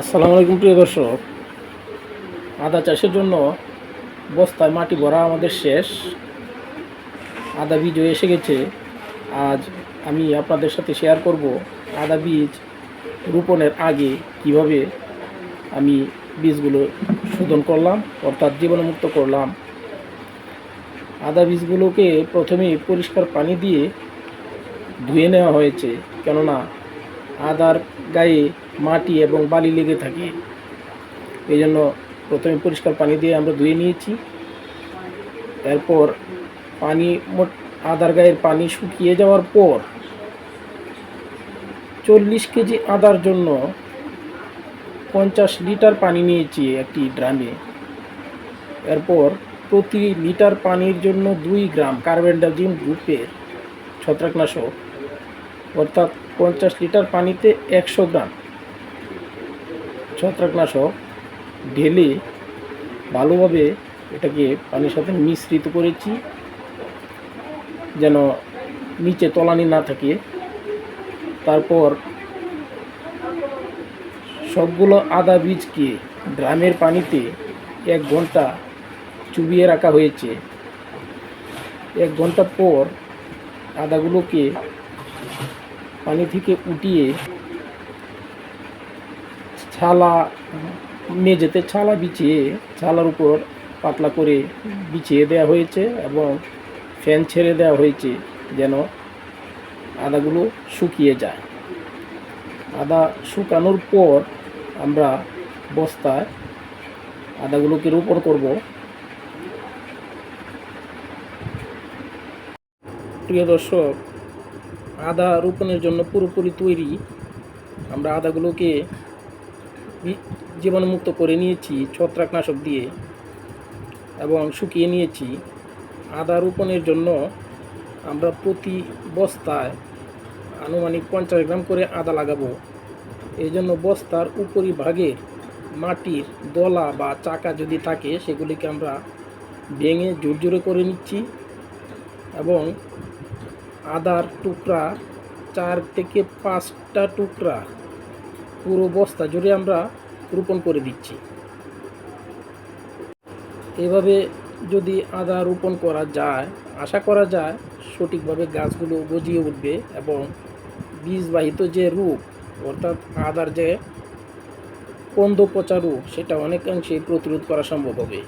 আসসালামু আলাইকুম প্রিয় দর্শক। আদা চাষের জন্য বস্তায় মাটি ভরা আমাদের শেষ। আদা বীজও এসে গেছে। আজ আমি আপনাদের সাথে শেয়ার করব আদা বীজ রোপণের আগে কীভাবে আমি বীজগুলো শোধন করলাম, অর্থাৎ জীবাণুমুক্ত করলাম। আদা বীজগুলোকে প্রথমে পরিষ্কার পানি দিয়ে ধুয়ে নেওয়া হয়েছে। কেননা আদার গায়ে মাটি এবং বালি লেগে থাকে। এই জন্য প্রথমে পরিষ্কার পানি দিয়ে আমরা ধুয়ে নিয়েছি। এরপর পানি মোট আদার গায়ের পানি শুকিয়ে যাওয়ার পর চল্লিশ কেজি আদার জন্য পঞ্চাশ লিটার পানি নিয়েছি একটি ড্রামে। এরপর প্রতি লিটার পানির জন্য দুই গ্রাম কার্বেন্ডাজিম গ্রুপের ছত্রাকনাশক অর্থাৎ পঞ্চাশ লিটার পানিতে একশো গ্রাম। ছত্রাকনাশক ঢেলে ভালোভাবে এটাকে পানির সাথে মিশ্রিত করেছি, যেন নিচে তলানি না থাকে। তারপর সবগুলো আদা বীজকে ড্রামের পানিতে এক ঘণ্টা চুবিয়ে রাখা হয়েছে। এক ঘণ্টা পর আদাগুলোকে পানি থেকে উঠিয়ে ছালা, মেঝেতে ছালা বিছিয়ে, ছালার উপর পাতলা করে বিছিয়ে দেওয়া হয়েছে এবং ফ্যান ছেড়ে দেওয়া হয়েছে যেন আদাগুলো শুকিয়ে যায়। আদা শুকানোর পর আমরা বস্তায় আদাগুলোকে রোপণ করব। প্রিয় দর্শক আদা রোপণের জন্য পুরোপুরি তৈরি। আমরা আদাগুলোকে জীবাণুমুক্ত করে নিয়েছি, ছত্রাকনাশক দিয়ে, এবং শুকিয়ে নিয়েছি। আদা রোপণের জন্য আমরা প্রতি বস্তায় আনুমানিক পঞ্চাশ গ্রাম করে আদা লাগাবো। এই জন্য বস্তার উপরি ভাগের মাটির দলা বা চাকা যদি থাকে, সেগুলিকে আমরা ভেঙে জোরজোরে করে নিচ্ছি এবং আদার টুকরা, চার থেকে পাঁচটা টুকরা পুরো বস্তা জুড়ে আমরা রোপণ করে দিচ্ছি। এভাবে যদি আদা রোপণ করা যায়, আশা করা যায় সঠিকভাবে গাছগুলো গজিয়ে উঠবে এবং বীজবাহিত যে রূপ, অর্থাৎ আদার যে কন্দ পচা রোগ সেটা অনেকাংশেই প্রতিরোধ করা সম্ভব হবে।